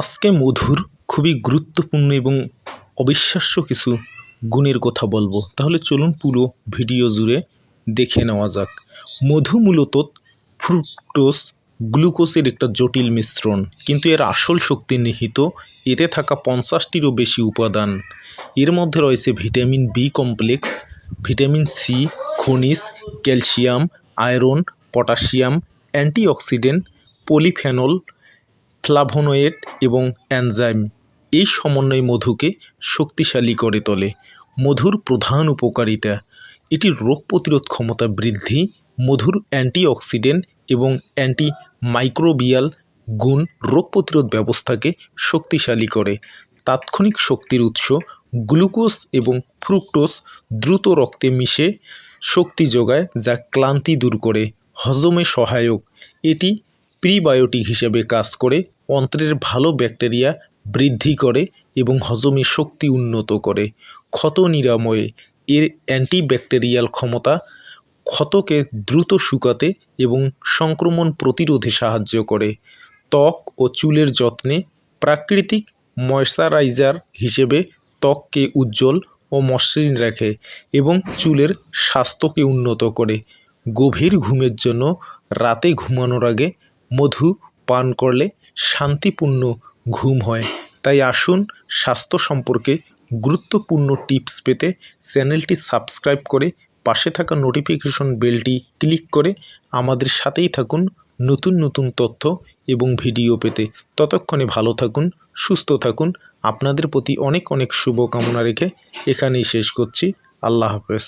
আজকে মধুর, খুবই গুরুত্বপূর্ণ এবং অবিশ্বাস্য কিছু গুণের কথা বলব। তাহলে চলুন পুরো ভিডিও জুড়ে দেখে নেওয়া যাক। মধু মূলত ফ্রুক্টোজ, গ্লুকোজের একটা জটিল মিশ্রণ, কিন্তু এর আসল শক্তি নিহিত, এতে থাকা পঞ্চাশটিরও বেশি উপাদান। এর মধ্যে রয়েছে vitamin B complex, vitamin C, খনিজ, calcium, iron, potassium, antioxidant, polyphenol flavonoid এবং অ্যানজাইম এই সমন্বয় মধুকে শক্তিশালী করে তোলে। মধুর প্রধান উপকারিতা, এটি রোগ প্রতিরোধ ক্ষমতা বৃদ্ধি, মধুর অ্যান্টিঅক্সিডেন্ট এবং অ্যান্টি মাইক্রোবিয়াল গুণ রোগ প্রতিরোধ ব্যবস্থাকে শক্তিশালী করে। তাৎক্ষণিক শক্তির উৎস গ্লুকোজ এবং ফ্রুক্টোজ দ্রুত রক্তে মিশে শক্তি যোগায়, যা ক্লান্তি দূর করে, হজমে সহায়ক। এটি প্রিবায়োটিক হিসেবে কাজ করে, অন্ত্রের ভালো ব্যাকটেরিয়া বৃদ্ধি করে এবং হজমে শক্তি উন্নত করে। ক্ষত নিরাময়ে এর অ্যান্টিব্যাকটেরিয়াল ক্ষমতা ক্ষতকে দ্রুত শুকাতে এবং সংক্রমণ প্রতিরোধে সাহায্য করে। ত্বক ও চুলের যত্নে প্রাকৃতিক ময়শ্চারাইজার হিসেবে ত্বককে উজ্জ্বল ও মসৃণ রাখে এবং চুলের স্বাস্থ্যকে উন্নত করে। গভীর ঘুমের জন্য রাতে ঘুমানোর আগে মধু পান করলে শান্তিপূর্ণ ঘুম হয়। তাই আসুন স্বাস্থ্য সম্পর্কে গুরুত্বপূর্ণ টিপস পেতে চ্যানেলটি সাবস্ক্রাইব করে পাশে থাকা নোটিফিকেশন বেলটি ক্লিক করে আমাদের সাথেই থাকুন নতুন নতুন তথ্য এবং ভিডিও পেতে। ততক্ষণে ভালো থাকুন, সুস্থ থাকুন। আপনাদের প্রতি অনেক অনেক শুভকামনা রেখে এখানেই শেষ করছি। আল্লাহ হাফেজ।